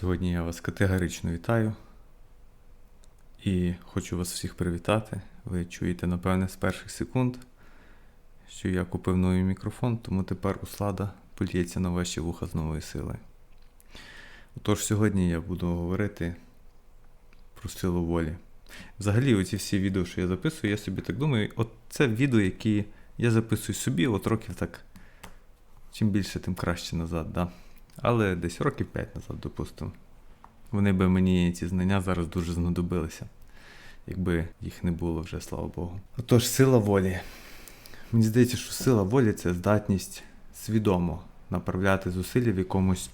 Сьогодні я вас категорично вітаю і хочу вас всіх привітати. Ви чуєте, напевне, з перших секунд, що я купив новий мікрофон, тому тепер услада поліється на ваші вуха з новою силою. Отож, сьогодні я буду говорити про силу волі. Взагалі, оці всі відео, що я записую, я собі так думаю, от це відео, які я записую собі, от років так. Чим більше, тим краще назад, да? Але десь років 5 назад, допустимо. Вони би мені ці знання зараз дуже знадобилися, якби їх не було вже, слава Богу. Отож, сила волі. Мені здається, що сила волі це здатність свідомо направляти зусилля в якомусь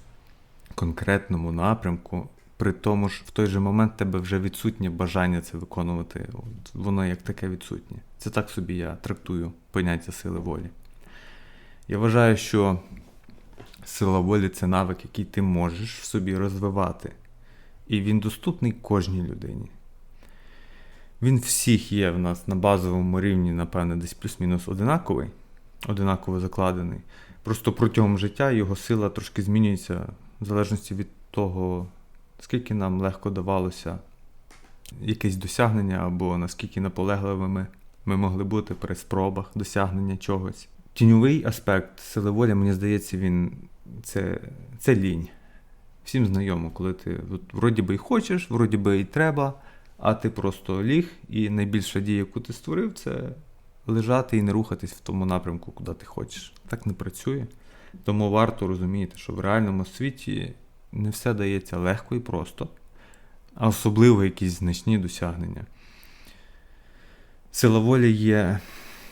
конкретному напрямку. При тому ж в той же момент в тебе вже відсутнє бажання це виконувати. От Воно як таке відсутнє. Це так собі я трактую поняття сили волі. Я вважаю, що сила волі це навик, який ти можеш в собі розвивати. І він доступний кожній людині. Він всіх є в нас на базовому рівні, напевне, десь плюс-мінус одинаковий, одинаково закладений. Просто протягом життя його сила трошки змінюється в залежності від того, скільки нам легко давалося якесь досягнення, або наскільки наполегливими ми могли бути при спробах досягнення чогось. Тіньовий аспект сили волі, мені здається, він це, це лінь. Всім знайомо, коли ти от, вроді би і хочеш, вроді би і треба, а ти просто ліг, і найбільша дія, яку ти створив, це лежати і не рухатись в тому напрямку, куди ти хочеш. Так не працює. Тому варто розуміти, що в реальному світі не все дається легко і просто, а особливо якісь значні досягнення. Сила волі є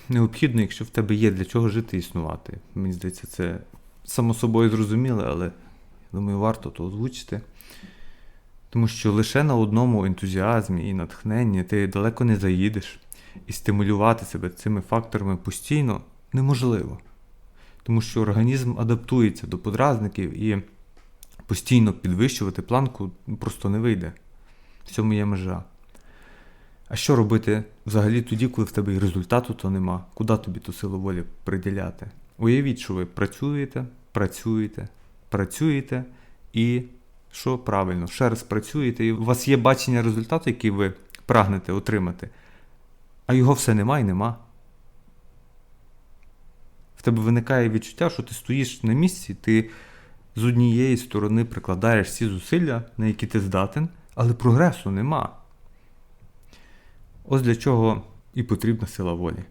необхідною, якщо в тебе є для чого жити і існувати. Мені здається, це само собою зрозуміло, але думаю, варто то озвучити. Тому що лише на одному ентузіазмі і натхненні ти далеко не заїдеш, і стимулювати себе цими факторами постійно неможливо. Тому що організм адаптується до подразників і постійно підвищувати планку просто не вийде. В цьому є межа. А що робити взагалі тоді, коли в тебе і результату то нема? Куди тобі ту силу волі приділяти? Уявіть, що ви працюєте, працюєте, працюєте і що правильно, ще раз працюєте, і у вас є бачення результату, який ви прагнете отримати, а його все нема і нема. В тебе виникає відчуття, що ти стоїш на місці, ти з однієї сторони прикладаєш всі зусилля, на які ти здатен, але прогресу нема. Ось для чого і потрібна сила волі.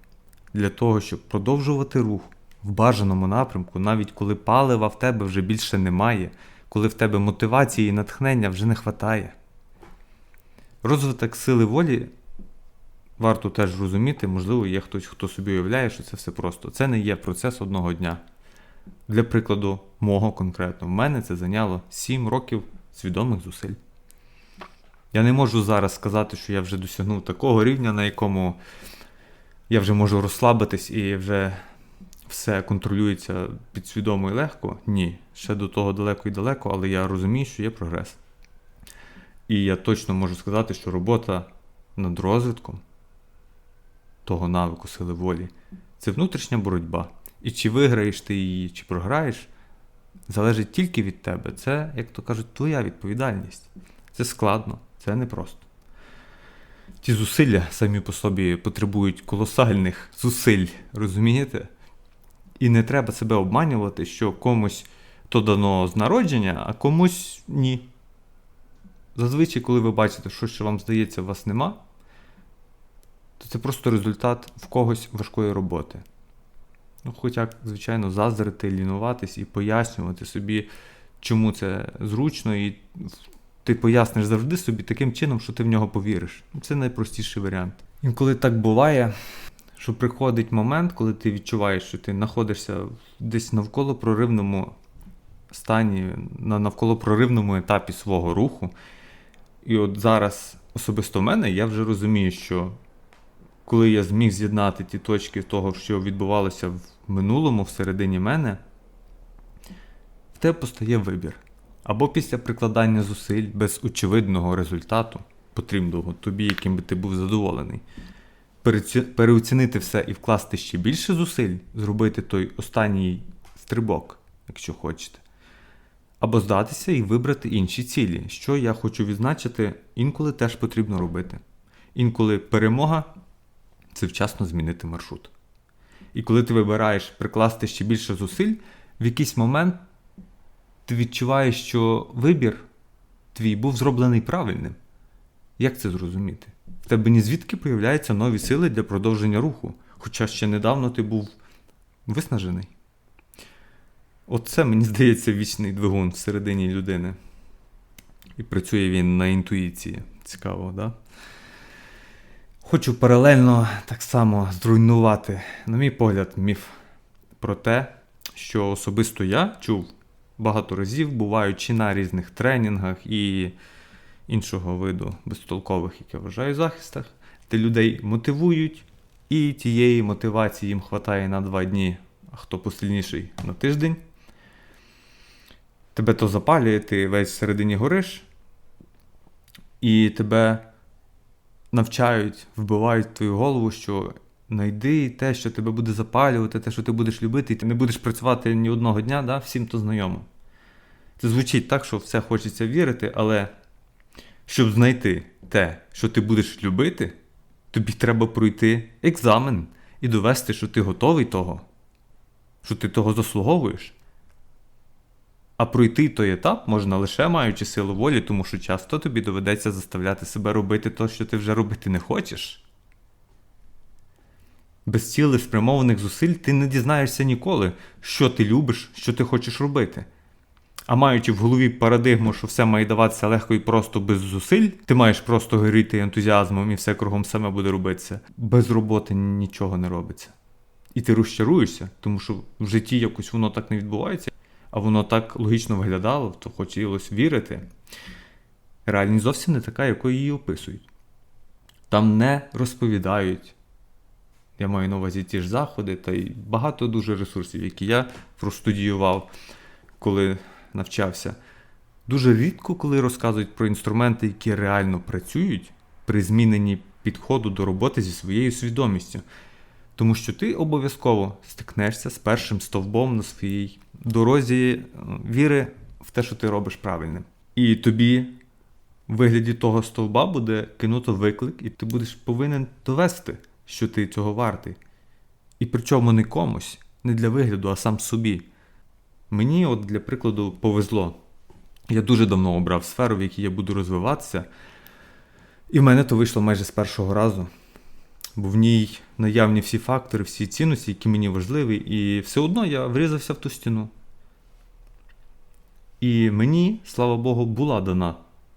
Для того, щоб продовжувати рух в бажаному напрямку, навіть коли палива в тебе вже більше немає, коли в тебе мотивації і натхнення вже не вистачає. Розвиток сили волі варто теж розуміти, можливо, є хтось, хто собі уявляє, що це все просто. Це не є процес одного дня. Для прикладу, мого конкретно, в мене це зайняло 7 років свідомих зусиль. Я не можу зараз сказати, що я вже досягнув такого рівня, на якому я вже можу розслабитись і вже все контролюється підсвідомо і легко. Ні, ще до того далеко і далеко, але я розумію, що є прогрес. І я точно можу сказати, що робота над розвитком того навику сили волі це внутрішня боротьба. І чи виграєш ти її, чи програєш, залежить тільки від тебе. Це, як то кажуть, твоя відповідальність. Це складно, це непросто. Ті зусилля самі по собі потребують колосальних зусиль, розумієте? І не треба себе обманювати, що комусь то дано з народження, а комусь ні. Зазвичай, коли ви бачите, що що вам здається, у вас нема, то це просто результат в когось важкої роботи. Ну, Хоча, звичайно, заздрити, лінуватись і пояснювати собі, чому це зручно, і ти поясниш завжди собі таким чином, що ти в нього повіриш. Це найпростіший варіант. Інколи так буває, що приходить момент, коли ти відчуваєш, що ти знаходишся десь навколо проривному стані, на навколо проривному етапі свого руху. І от зараз особисто в мене я вже розумію, що коли я зміг з'єднати ті точки того, що відбувалося в минулому, всередині мене, в тебе постає вибір. Або після прикладання зусиль без очевидного результату, потрібного тобі, яким би ти був задоволений, переоцінити все і вкласти ще більше зусиль, зробити той останній стрибок, якщо хочете. або здатися і вибрати інші цілі, що я хочу відзначити, інколи теж потрібно робити. Інколи перемога це вчасно змінити маршрут. І коли ти вибираєш прикласти ще більше зусиль, в якийсь момент ти відчуваєш, що вибір твій був зроблений правильним. Як це зрозуміти? В тебе ні звідки появляються нові сили для продовження руху, хоча ще недавно ти був виснажений. Оце, мені здається, вічний двигун всередині людини. І працює він на інтуїції. Цікаво, да? Хочу паралельно так само зруйнувати, на мій погляд, міф про те, що особисто я чув багато разів, буваючи на різних тренінгах і іншого виду безтолкових, як я вважаю, захистах, де людей мотивують, і тієї мотивації їм вистачає на два дні, а хто посильніший на тиждень. Тебе то запалює, ти весь всередині гориш, і тебе навчають, вбивають в твою голову, що знайди те, що тебе буде запалювати, те, що ти будеш любити, і ти не будеш працювати ні одного дня, да? всім то знайомо. Це звучить так, що все хочеться вірити, але щоб знайти те, що ти будеш любити, тобі треба пройти екзамен і довести, що ти готовий того, що ти того заслуговуєш. А пройти той етап можна лише маючи силу волі, тому що часто тобі доведеться заставляти себе робити те, що ти вже робити не хочеш. Без цілих спрямованих зусиль ти не дізнаєшся ніколи, що ти любиш, що ти хочеш робити. А маючи в голові парадигму, що все має даватися легко і просто без зусиль, ти маєш просто горіти ентузіазмом і все кругом саме буде робитися. Без роботи нічого не робиться. І ти розчаруєшся, тому що в житті якось воно так не відбувається, а воно так логічно виглядало, то хотілося вірити. Реальність зовсім не така, якою її описують. Там не розповідають. Я маю на увазі ті ж заходи та й багато дуже ресурсів, які я простудіював, коли навчався. Дуже рідко, коли розказують про інструменти, які реально працюють при зміненні підходу до роботи зі своєю свідомістю. Тому що ти обов'язково стикнешся з першим стовбом на своїй дорозі е, віри в те, що ти робиш правильним. І тобі в вигляді того стовба буде кинуто виклик, і ти будеш повинен довести, що ти цього вартий. І причому не комусь, не для вигляду, а сам собі. Мені, от для прикладу, повезло. Я дуже давно обрав сферу, в якій я буду розвиватися, і в мене то вийшло майже з першого разу. Бо в ній наявні всі фактори, всі цінності, які мені важливі, і все одно я врізався в ту стіну. І мені, слава Богу, була дана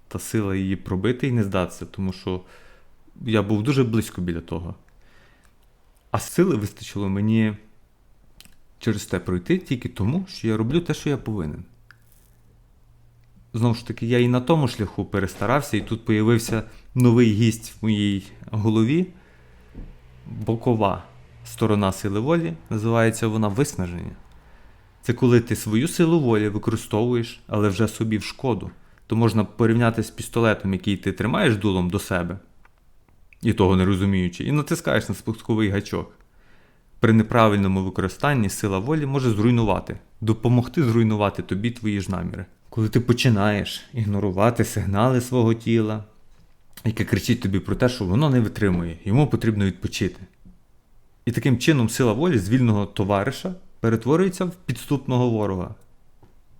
та сила її пробити і не здатися, тому що я був дуже близько біля того. А сили вистачило мені через те пройти тільки тому, що я роблю те, що я повинен. Знову ж таки, я і на тому шляху перестарався, і тут появився новий гість в моїй голові. Бокова сторона сили волі, називається вона виснаження. Це коли ти свою силу волі використовуєш, але вже собі в шкоду. То можна порівняти з пістолетом, який ти тримаєш дулом до себе, і того не розуміючи, і натискаєш на спусковий гачок. При неправильному використанні сила волі може зруйнувати, допомогти зруйнувати тобі твої ж наміри. Коли ти починаєш ігнорувати сигнали свого тіла, яке кричить тобі про те, що воно не витримує, йому потрібно відпочити. І таким чином сила волі з вільного товариша перетворюється в підступного ворога,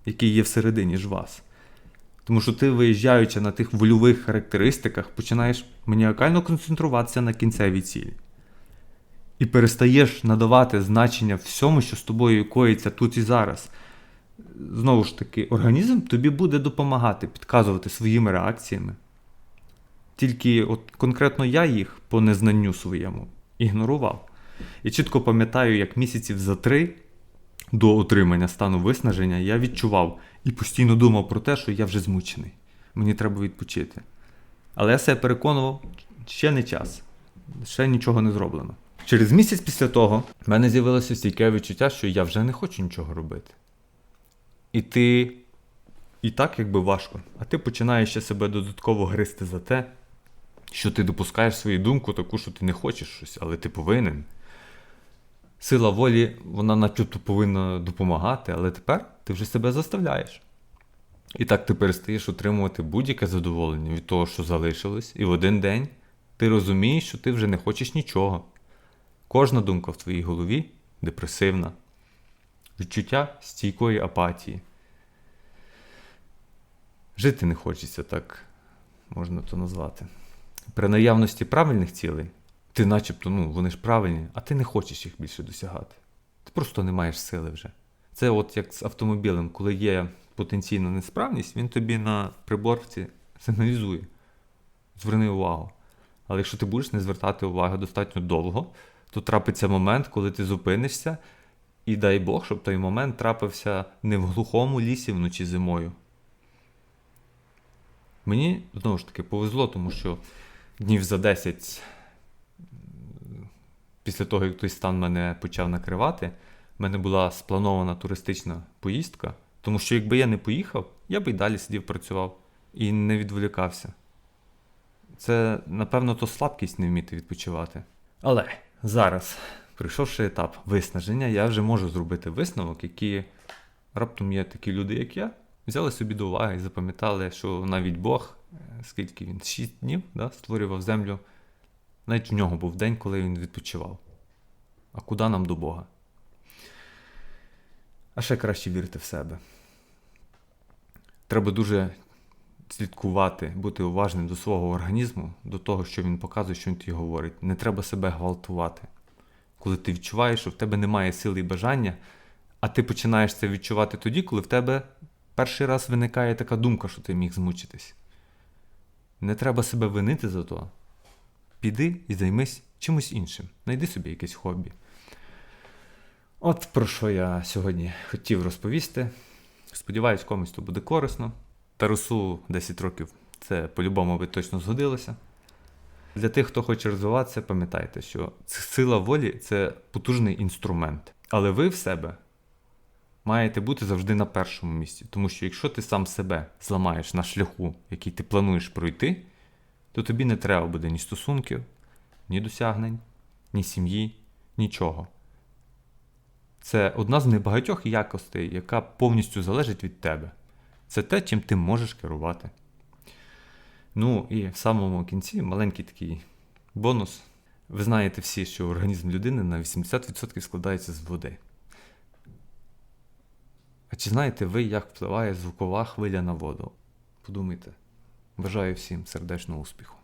який є всередині ж вас. Тому що ти, виїжджаючи на тих вольових характеристиках, починаєш маніакально концентруватися на кінцевій цілі. І перестаєш надавати значення всьому, що з тобою коїться тут і зараз. Знову ж таки, організм тобі буде допомагати, підказувати своїми реакціями. Тільки от конкретно я їх по незнанню своєму ігнорував. І чітко пам'ятаю, як місяців за три до отримання стану виснаження я відчував і постійно думав про те, що я вже змучений, мені треба відпочити. Але я себе переконував, ще не час, ще нічого не зроблено. Через місяць після того в мене з'явилося стійке відчуття, що я вже не хочу нічого робити. І ти і так якби важко, а ти починаєш ще себе додатково гризти за те, що ти допускаєш свою думку таку, що ти не хочеш щось, але ти повинен. Сила волі, вона начебто повинна допомагати, але тепер ти вже себе заставляєш. І так ти перестаєш отримувати будь-яке задоволення від того, що залишилось, і в один день ти розумієш, що ти вже не хочеш нічого. Кожна думка в твоїй голові депресивна, відчуття стійкої апатії. Жити не хочеться, так можна то назвати. При наявності правильних цілей, ти начебто, ну, вони ж правильні, а ти не хочеш їх більше досягати. Ти просто не маєш сили вже. Це от як з автомобілем, коли є потенційна несправність, він тобі на приборці сигналізує. Зверни увагу. Але якщо ти будеш не звертати уваги достатньо довго, то трапиться момент, коли ти зупинишся, і дай Бог, щоб той момент трапився не в глухому лісі вночі зимою. Мені знову ж таки повезло, тому що днів за 10 після того, як той стан мене почав накривати, в мене була спланована туристична поїздка. Тому що якби я не поїхав, я би й далі сидів працював і не відволікався. Це, напевно, то слабкість не вміти відпочивати. Але зараз, пройшовши етап виснаження, я вже можу зробити висновок, які раптом є такі люди, як я, взяли собі до уваги і запам'ятали, що навіть Бог, е, скільки він, 6 днів да, створював землю, навіть у нього був день, коли він відпочивав. А куди нам до Бога? А ще краще вірити в себе. Треба дуже слідкувати, бути уважним до свого організму, до того, що він показує, що він тобі говорить. Не треба себе гвалтувати. Коли ти відчуваєш, що в тебе немає сили і бажання, а ти починаєш це відчувати тоді, коли в тебе перший раз виникає така думка, що ти міг змучитись. Не треба себе винити за то. Піди і займись чимось іншим. Найди собі якесь хобі. От про що я сьогодні хотів розповісти. Сподіваюсь, комусь то буде корисно. Тарусу 10 років це по-любому би точно згодилося. Для тих, хто хоче розвиватися, пам'ятайте, що сила волі це потужний інструмент. Але ви в себе маєте бути завжди на першому місці. Тому що якщо ти сам себе зламаєш на шляху, який ти плануєш пройти, то тобі не треба буде ні стосунків, ні досягнень, ні сім'ї, нічого. Це одна з небагатьох якостей, яка повністю залежить від тебе. Це те, чим ти можеш керувати. Ну і в самому кінці маленький такий бонус. Ви знаєте всі, що організм людини на 80% складається з води. А чи знаєте ви, як впливає звукова хвиля на воду? Подумайте. Бажаю всім сердечного успіху.